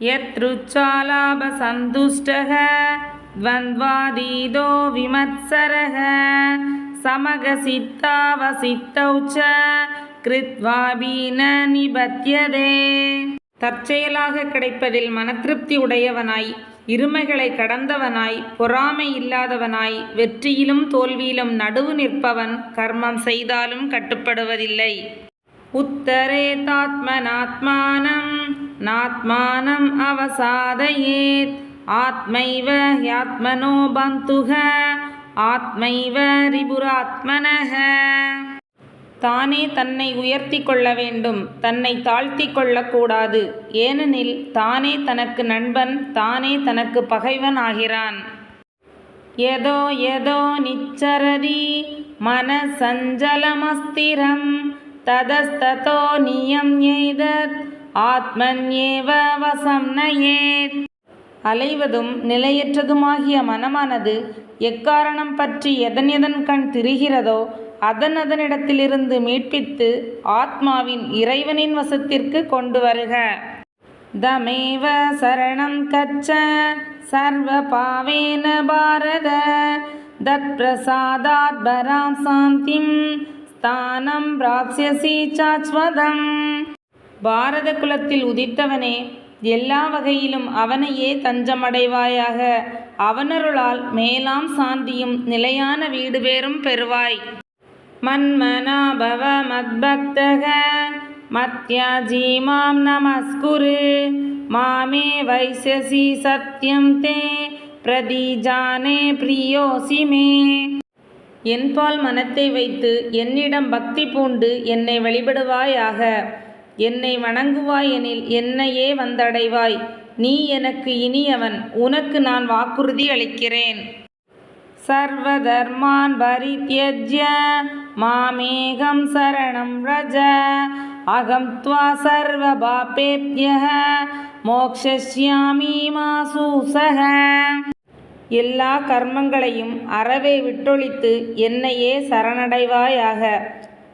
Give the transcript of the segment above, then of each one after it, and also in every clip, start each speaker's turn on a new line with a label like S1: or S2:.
S1: यत्रुच्चालाभसन्तुष्टः द्वन्द्वादीदो विमत्सरः समगसित्तावसित्तौ च கிருத்வாபி ந நிபத்தியதே தற்செயலாக கிடைப்பதில் மனதிருப்தி உடையவனாய் இருமைகளை கடந்தவனாய் பொறாமை இல்லாதவனாய் வெற்றியிலும் தோல்வியிலும் நடுவு நிற்பவன் கர்மம் செய்தாலும் கட்டுப்படுவதில்லை உத்தரேதாத்மனாத்மானம் நாத்மானம் அவசாதயேத் ஆத்மைவ ஹியாத்மனோ பந்துக ஆத்மைவ ரிபுராத்மனக தானே தன்னை உயர்த்தி கொள்ள வேண்டும் தன்னை தாழ்த்தி கொள்ளக்கூடாது। ஏனெனில் தானே தனக்கு நண்பன் தானே தனக்கு பகைவன் ஆகிறான். எதோ எதோ நிச்சரதி மன சஞ்சலமஸ்திரம் ததஸ்ததோ நியம் எய்தத் ஆத்மன்யேவ வசம் நயேத். அலைவதும் நிலையற்றதுமாகிய மனமானது எக்காரணம் பற்றி எதன் எதன் கண் திரிகிறதோ அதன் அதனிடத்திலிருந்து மீட்பித்து ஆத்மாவின் இறைவனின் வசத்திற்கு கொண்டு வருக. தமேவ சரணம் கச்ச சர்வ பாவேன பாரத. தத் பிரசாதாத் பராம் சாந்திம் ஸ்தானம் பிராப்ஸ்யசி சாஸ்வதம் பாரத குலத்தில் உதித்தவனே எல்லா வகையிலும் அவனையே தஞ்சமடைவாயாக. அவனருளால் மேலாம் சாந்தியும் நிலையான வீடு பேரும் பெறுவாய். மன்மனாபவ மத்பக்தக மத்யாஜி மாம் நமஸ்குரு. மாமே வைசசி சத்யம் தே பிரதிஜானே பிரியோசி மே. என்பால் மனத்தை வைத்து என்னிடம் பக்தி பூண்டு என்னை வழிபடுவாயாக. என்னை வணங்குவாயெனில் என்னையே வந்தடைவாய். நீ எனக்கு இனியவன் உனக்கு நான் வாக்குறுதி அளிக்கிறேன். சர்வதர்மான் பரித்யஜ்ய மாமேகம் சரணம் ரஜ அகம் சர்வ சர்வபாபேப்யः மோக்ஷியாமி மாசூசக. எல்லா கர்மங்களையும் அறவே விட்டொழித்து என்னையே சரணடைவாயாக.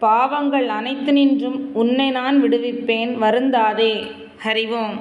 S1: பாவங்கள் அனைத்து நின்றும் உன்னை நான் விடுவிப்பேன் வருந்தாதே. ஹரிவோம்.